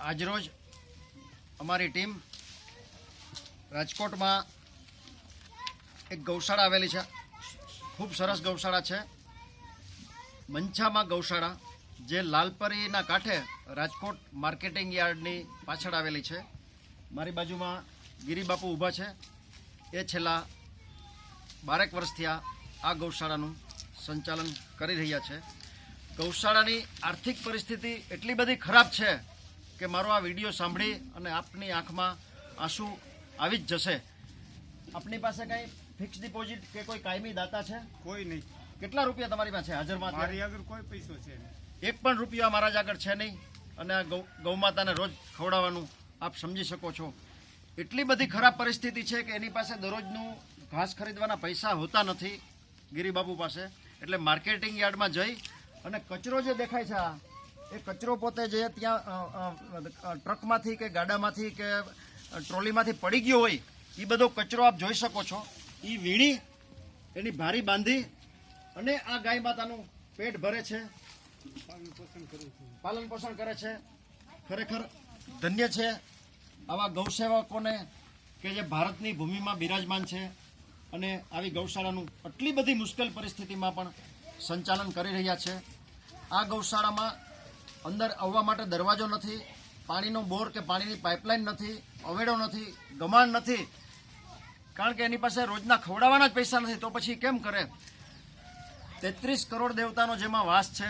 આજરોજ અમારી ટીમ રાજકોટમાં એક ગૌશાળા આવેલી છે. ખૂબ સરસ ગૌશાળા છે. મંછામાં ગૌશાળા, જે લાલપરીના કાંઠે રાજકોટ માર્કેટિંગ યાર્ડની પાછળ આવેલી છે. મારી બાજુમાં ગિરિબાપુ ઊભા છે. એ છેલ્લા બારેક વર્ષથી આ ગૌશાળાનું સંચાલન કરી રહ્યા છે. ગૌશાળાની આર્થિક પરિસ્થિતિ એટલી બધી ખરાબ છે કે મારો આ વીડિયો સાંભળી અને આપની આંખમાં આંસુ આવી જ જશે. આપની પાસે કંઈ ફિક્સ ડિપોઝિટ કે કોઈ કાયમી દાતા છે? કોઈ નહીં. કેટલા રૂપિયા તમારી પાસે હાજરમાં? મારી આગળ કોઈ પૈસો છે એક પણ રૂપિયા મારા જ આગળ છે નહીં અને આ ગૌ ગૌમાતાને રોજ ખવડાવવાનું આપ સમજી શકો છો. એટલી બધી ખરાબ પરિસ્થિતિ છે કે એની પાસે દરરોજનું ઘાસ ખરીદવાના પૈસા હોતા નથી ગિરિબાબુ પાસે. એટલે માર્કેટિંગ યાર્ડમાં જઈ અને કચરો જે દેખાય છે આ, એ કચરો પોતે જે ત્યાં ટ્રકમાંથી કે ગાડામાંથી કે ટ્રોલીમાંથી પડી ગયો હોય એ બધો કચરો આપ જોઈ શકો છો. એ વીણી, એની ભારી બાંધી અને આ ગાય માતાનું પેટ ભરે છું. પાલન પોષણ કરે છે. ખરેખર ધન્ય છે. આવા ગૌસેવકોને કે જે ભારતની ભૂમિમાં બિરાજમાન છે અને આવી ગૌશાળાનું આટલી બધી મુશ્કેલ પરિસ્થિતિમાં પણ સંચાલન કરી રહ્યા છે. આ ગૌશાળામાં અંદર આવવા માટે દરવાજો નથી, પાણીનો બોર કે પાણીની પાઇપલાઇન નથી, અવેડો નથી, ગમાણ નથી. કારણ કે એની પાસે રોજના ખવડાવવાના જ પૈસા નથી, તો પછી કેમ કરે? તેત્રીસ કરોડ દેવતાનો જેમાં વાસ છે.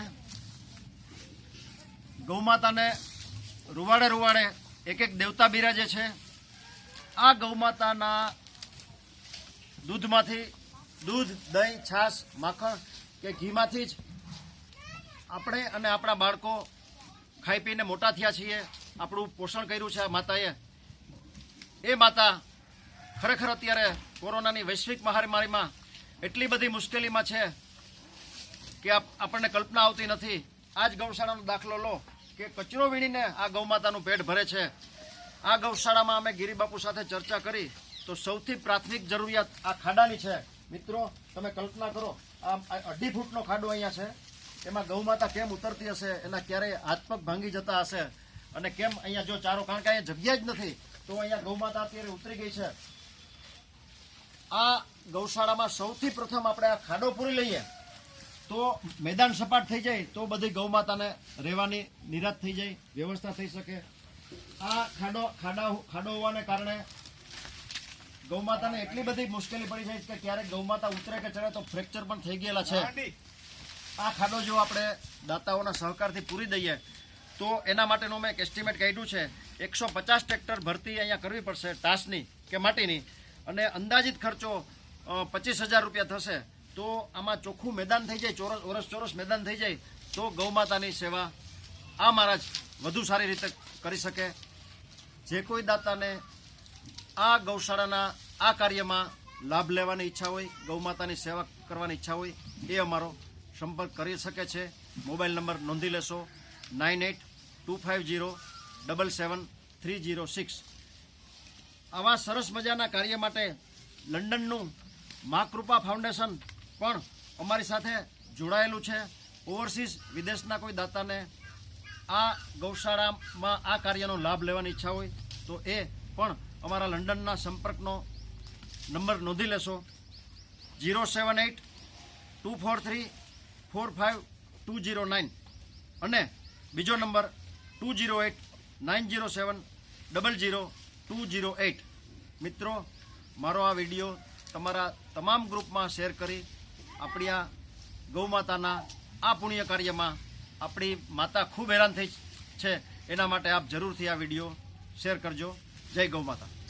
ગૌમાતાને રૂવાડે રૂવાડે એક એક દેવતા બિરાજે છે. આ ગૌમાતાના દૂધમાંથી દૂધ, દહીં, છાશ, માખણ કે ઘીમાંથી જ આપણે અને આપણા બાળકો ખાઈ પીને મોટા થયા છીએ. આપણું પોષણ કર્યું છે આ માતાએ. એ માતા ખરેખર અત્યારે કોરોનાની વૈશ્વિક મહામારીમાં એટલી બધી મુશ્કેલીમાં છે કે આપ- આપણને કલ્પના આવતી નથી. આ જ ગૌશાળાનો દાખલો લો કે કચરો વીણીને આ ગૌમાતાનું પેટ ભરે છે. આ ગૌશાળામાં અમે ગિરિબાપુ સાથે ચર્ચા કરી તો સૌથી પ્રાથમિક જરૂરિયાત આ ખાડાની છે. મિત્રો, તમે કલ્પના કરો આ અઢી ફૂટનો ખાડો અહીંયા છે. એમાં ગૌમાતા કેમ ઉતરતી હશે? એના ક્યારેય હાથ પગ ભાંગી જતા હશે? અને કેમ અહીંયા જો ચારો, કારણ કે અહીંયા જગ્યા જ નથી, તો અહીંયા ગૌમાતા અત્યારે ઉતરી ગઈ છે. આ ગૌશાળામાં સૌથી પ્રથમ આપણે આ ખાડો પૂરી લઈએ. તો મેદાન સપાટ થઈ જાય, તો બધી ગૌમાતાને રહેવાની નિરાશ થઈ જાય, વ્યવસ્થા થઈ શકે. આ ખાડો, ખાડા ખાડો હોવાને કારણે ગૌમાતાને એટલી બધી મુશ્કેલી પડી જાય છે કે ક્યારેક ગૌમાતા ઉતરે કે ચડે તો ફ્રેક્ચર પણ થઈ ગયેલા છે. આ ખાડો જો આપણે દાતાઓના સહકારથી પૂરી દઈએ તો એના માટેનું મેં એક એસ્ટિમેટ કાઢ્યું છે એકસો પચાસ ટ્રેક્ટર ભરતી અહીંયા કરવી પડશે ટાસની કે માટીની. અને અંદાજિત ખર્ચો પચીસ હજાર રૂપિયા થશે. તો આમાં ચોખ્ખું મેદાન થઈ જાય ચોરસ ઓરસ ચોરસ મેદાન થઈ જાય તો ગૌમાતાની સેવા આ મહારાજ વધુ સારી રીતે કરી શકે. જે કોઈ દાતાને આ ગૌશાળાના આ કાર્યમાં લાભ લેવાની ઈચ્છા હોય, ગૌમાતાની સેવા કરવાની ઈચ્છા હોય, એ અમારો સંપર્ક કરી શકે છે. મોબાઈલ નંબર નોંધી લેશો. Nine eight two five zero double seven three zero six. આવા સરસ મજાના કાર્ય માટે લંડનનું મા કૃપા ફાઉન્ડેશન પણ અમારી સાથે જોડાયેલું છે. ઓવરસીઝ વિદેશના કોઈ દાતાને આ ગૌશાળામાં આ કાર્યનો લાભ લેવાની ઈચ્છા હોય, તો એ પણ અમારા લંડનના સંપર્કનો નંબર નોંધી લેશો. Zero seven eight two four three four five two zero nine અને બીજો number two zero eight nine zero seven double zero two zero eight. મિત્રો, મારો આ વીડિયો તમારા તમામ ગ્રુપમાં શેર કરી આપણી આ ગૌમાતાના આ પુણ્ય કાર્યમાં આપણી માતા ખૂબ હેરાન થઈ છે. એના માટે આપ જરૂરથી આ વીડિયો શેર કરજો. જય ગૌ માતા